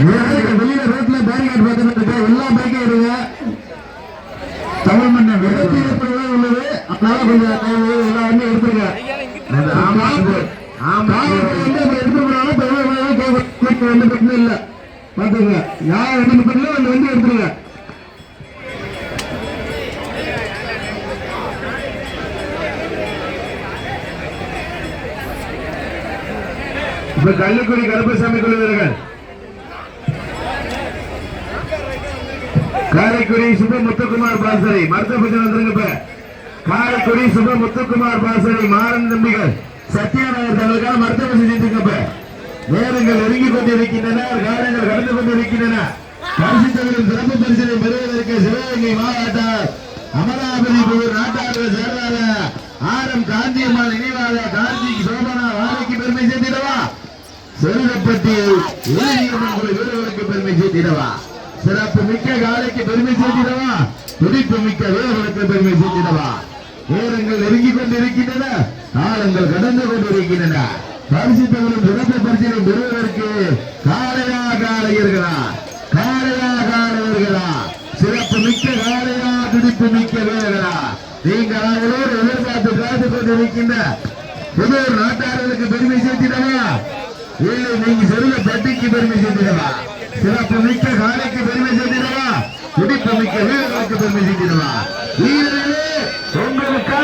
வெளியில ரோட்ல பேரிகார்டு பார்த்துட்டு எல்லா பைக்கும் எடுங்க. தமிழ் மண்ணை விபத்து உள்ளது. அதனால கொஞ்சம் தயவு செய்து எல்லா வண்டியும் எடுத்துருங்க. ஆமா. ஆமா. வந்து வந்து பிரச்சனை இல்லை. பார்த்துங்க. யார் வண்டி நிற்பீங்களோ அந்த வண்டி எடுத்துருங்க. இப்ப கள்ளுக்குடி கருப்பசாமி குழுவினர்கள். காரைக்குடி சுப முத்துக்குமார் பாசறை. மருத்துவ வந்துருங்க இப்ப காரைக்குடி சுப முத்துக்குமார் பாசறை. மாறன் தம்பிகள் சத்யநாயகர் தங்களுக்கான மருத்துவ செஞ்சுட்டு இப்ப நேரங்கள் நெருங்கி கொண்டிருக்கின்றன. காலங்கள் கடந்து கொண்டிருக்கின்றன. பரிசு தவிர சிறப்பு பரிசனை பெறுவதற்கு சிவகங்கை மாவட்டம் அமராவதி புதூர் நாட்டாளர்கள் சேர்ந்தால ஆரம் காந்தியம்மாள் நினைவாக காந்தி சோபனா வாழைக்கு பெருமை சேர்த்திடவா? செருகப்பட்டி ஏரியம்மன் குழு வீரர்களுக்கு பெருமை சேர்த்திடவா? சிறப்பு மிக்க காலைக்கு பெருமை சேர்த்திடவா துடிப்பு மிக்க வீரர்களுக்கு பெருமை சேர்த்திடவா நேரங்கள் நெருங்கிக் கொண்டிருக்கின்றன காலங்கள் கடந்து கொண்டிருக்கின்றன. பரிசுத்தவரும் சிறப்பு பரிசினை பெறுவதற்கு காலையா காலையர்களா? காலையா காலையர்களா? சிறப்பு மிக்க காலையா துடிப்பு மிக்க வீரர்களா நீங்கள் அவரோடு எதிர்பார்த்து காத்துக் கொண்டிருக்கின்ற புதூர் நாட்டாளர்களுக்கு பெருமை சேர்த்திடவா இல்லை நீங்க சொல்ல பட்டிக்கு பெருமை சேர்த்திடவா சிறப்பு மிக்க காலைக்கு பெருமை சேர்த்திடவா? துடிப்பு மிக்க வீரர்களுக்கு பெருமை சேர்த்திடவா? வீரர்கள்